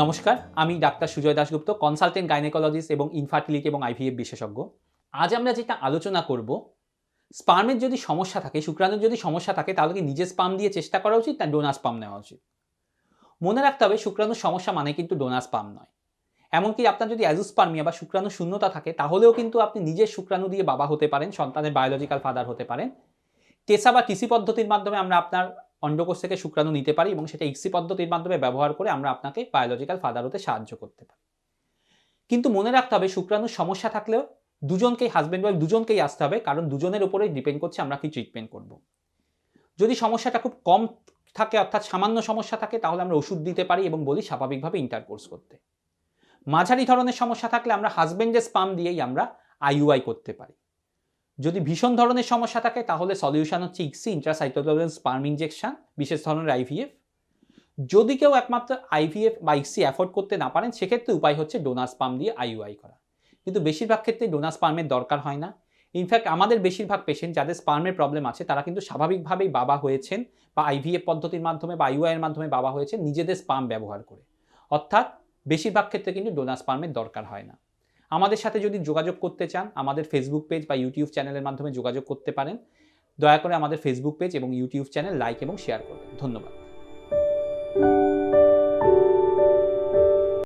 নমস্কার, আমি doctor Sujoy Dasgupta consultant gynaecologist এবং ইনফার্টিলিটি এবং আইভিএফ বিশেষজ্ঞ। আজ আমরা যেটা আলোচনা করব স্পার্মের যদি সমস্যা থাকে, শুক্রাণুর যদি সমস্যা থাকে, তাহলে কি নিজের স্পাম দিয়ে চেষ্টা করা উচিত না ডোনার স্পাম নেওয়া উচিত? মনে রাখতে হবে, শুক্রাণুর সমস্যা মানে কিন্তু ডোনার স্পাম নয়। এমনকি আপনার যদি অ্যাজুস্পার্মিয়া বা শুক্রাণু শূন্যতা থাকে, তাহলেও কিন্তু আপনি নিজের শুক্রাণু দিয়ে বাবা হতে পারেন, সন্তানের বায়োলজিক্যাল ফাদার হতে পারেন। টেসা বা টিসি পদ্ধতির মাধ্যমে আমরা আপনার অন্ডকোষ থেকে শুক্রাণু নিতে পারি এবং সেটা ইক্সি পদ্ধতির মাধ্যমে ব্যবহার করে আমরা আপনাকে বায়োলজিক্যাল ফাদার হতে সাহায্য করতে পারি। কিন্তু মনে রাখতে হবে শুক্রাণুর সমস্যা থাকলেও দুজনকেই হাজব্যান্ড ওয়াইফ দুজনকেই আসতে হবে, কারণ দুজনের উপরেই ডিপেন্ড করছে আমরা কি ট্রিটমেন্ট করব। যদি সমস্যাটা খুব কম থাকে, অর্থাৎ সামান্য সমস্যা থাকে, তাহলে আমরা ওষুধ দিতে পারি এবং বলি স্বাভাবিকভাবে ইন্টারকোর্স করতে। মাঝারি ধরনের সমস্যা থাকলে আমরা হাজব্যান্ডের স্পাম দিয়েই আমরা আইইউআই করতে পারি। যদি ভীষণ ধরনের সমস্যা থাকে, তাহলে সলিউশন হচ্ছে ইক্সি ইন্ট্রাসাইটোলোজেন স্পার্ম ইনজেকশন বিশেষ ধরনের আইভিএফ যদি কেউ একমাত্র আইভিএফ বা ইক্সি অ্যাফোর্ড করতে না পারেন, সেক্ষেত্রে উপায় হচ্ছে ডোনার স্পাম দিয়ে আইইউআই করা। কিন্তু বেশিরভাগ ক্ষেত্রে ডোনার স্পার্মের দরকার হয় না। ইনফ্যাক্ট আমাদের বেশিরভাগ পেশেন্ট যাদের স্পার্মের প্রবলেম আছে, তারা কিন্তু স্বাভাবিকভাবেই বাবা হয়েছেন বা আইভিএফ পদ্ধতির মাধ্যমে বা আইইউআই এর মাধ্যমে বাবা হয়েছেন, নিজেদের স্পার্ম ব্যবহার করে। অর্থাৎ, বেশিরভাগ ক্ষেত্রে কিন্তু ডোনার স্পার্মের দরকার হয় না। আমাদের সাথে যদি যোগাযোগ করতে চান, আমাদের ফেসবুক পেজ বা ইউটিউব চ্যানেলের মাধ্যমে যোগাযোগ করতে পারেন। দয়া করে আমাদের ফেসবুক পেজ এবং ইউটিউব চ্যানেল লাইক এবং শেয়ার করবেন। ধন্যবাদ।